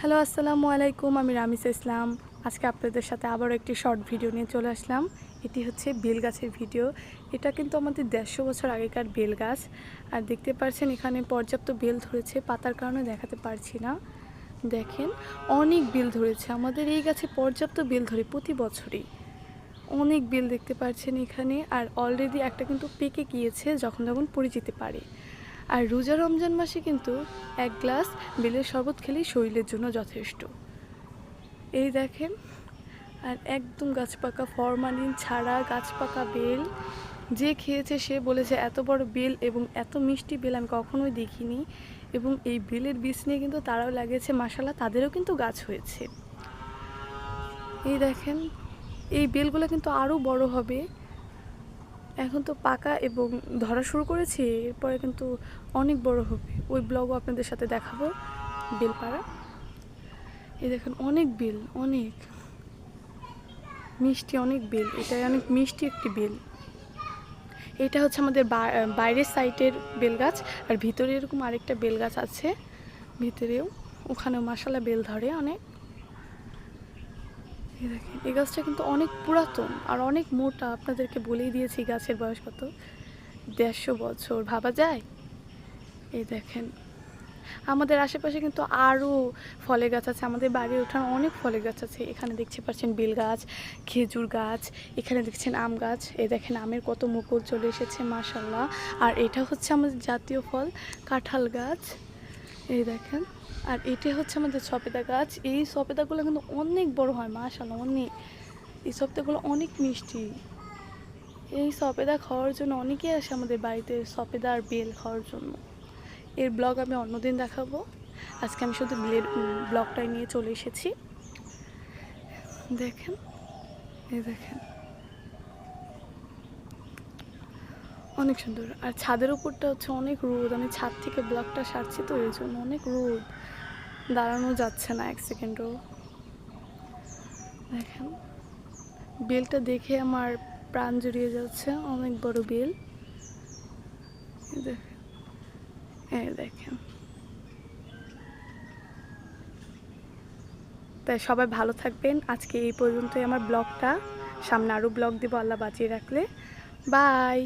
Hello, আসসালামু আলাইকুম, আমি রামিস ইসলাম। আজকে আপনাদের সাথে আবারও একটি শর্ট ভিডিও নিয়ে চলে আসলাম। এটি হচ্ছে বেল গাছের ভিডিও। এটা কিন্তু আমাদের দেড়শো বছর আগেকার বেল গাছ আর দেখতে পাচ্ছেন এখানে পর্যাপ্ত বেল ধরেছে। পাতার কারণে দেখাতে পারছি না। দেখেন, অনেক বেল ধরেছে। আমাদের এই গাছে পর্যাপ্ত বেল ধরে প্রতি বছরই। অনেক বেল দেখতে পাচ্ছেন এখানে। আর অলরেডি একটা কিন্তু পেকে গিয়েছে, যখন যখন পড়ে যেতে পারে। আর রোজা রমজান মাসে কিন্তু এক গ্লাস বেলের শরবত খেলেই শরীরের জন্য যথেষ্ট। এই দেখেন, আর একদম গাছ পাকা ফরমালিন ছাড়া গাছ পাকা বেল। যে খেয়েছে সে বলেছে, এত বড় বেল এবং এত মিষ্টি বেল আমি কখনোই দেখিনি। এবং এই বেলের বীজ নিয়ে কিন্তু তারাও লাগিয়েছে। মাসালা তাদেরও কিন্তু গাছ হয়েছে। এই দেখেন, এই বেলগুলো কিন্তু আরও বড় হবে। এখন তো পাকা এবং ধরা শুরু করেছি, এরপরে কিন্তু অনেক বড় হবে। ওই ব্লগও আপনাদের সাথে দেখাবো। বেলপাড়া এই দেখেন, অনেক বেল, অনেক। মিষ্টি অনেক বেল, এটাই অনেক মিষ্টি একটি বেল। এটা হচ্ছে আমাদের বাইরের সাইটের বেল গাছ, আর ভিতরে এরকম আরেকটা বেল গাছ আছে। ভিতরেও, ওখানেও মাসালা বেল ধরে অনেক। এই দেখেন, এই গাছটা কিন্তু অনেক পুরাতন আর অনেক মোটা। আপনাদেরকে বলেই দিয়েছি গাছের বয়স কত? দেড়শো বছর, ভাবা যায়? এই দেখেন, আমাদের আশেপাশে কিন্তু আরও ফলের গাছ আছে। আমাদের বাড়ি ওঠার অনেক ফলের গাছ আছে। এখানে দেখতে পাচ্ছেন বেল গাছ, খেজুর গাছ, এখানে দেখছেন আম গাছ। এই দেখেন, আমের কত মুকুল চলে এসেছে মাশাল্লাহ আর এটা হচ্ছে আমাদের জাতীয় ফল, কাঁঠাল গাছ। এই দেখেন, আর এটা হচ্ছে আমাদের সপেদা গাছ। এই সপেদাগুলো কিন্তু অনেক বড় হয় মাশাল্লাহ অনেক। এই সপেদাগুলো অনেক মিষ্টি। এই সপেদা খাওয়ার জন্য অনেকেই আসে আমাদের বাড়িতে সপেদা আর বেল খাওয়ার জন্য। এর ব্লগ আমি অন্যদিন দেখাবো। আজকে আমি শুধু বেলের ব্লগটাই নিয়ে চলে এসেছি। দেখেন, এই দেখেন। অনেক সুন্দর। আর ছাদের উপরটা হচ্ছে অনেক রোদ। আমি ছাদ থেকে ব্লকটা সারছি তো, এই জন্য অনেক রোদ। দাঁড়ানো যাচ্ছে না এক সেকেন্ডও। দেখেন, বেলটা দেখে আমার প্রাণ জুড়িয়ে যাচ্ছে, অনেক বড় বেল। দেখেন, এই দেখেন। তাই সবাই ভালো থাকবেন। আজকে এই পর্যন্তই আমার ব্লগটা। সামনে আরও ব্লগ দেবো, আল্লাহ বাঁচিয়ে রাখলে। বাই!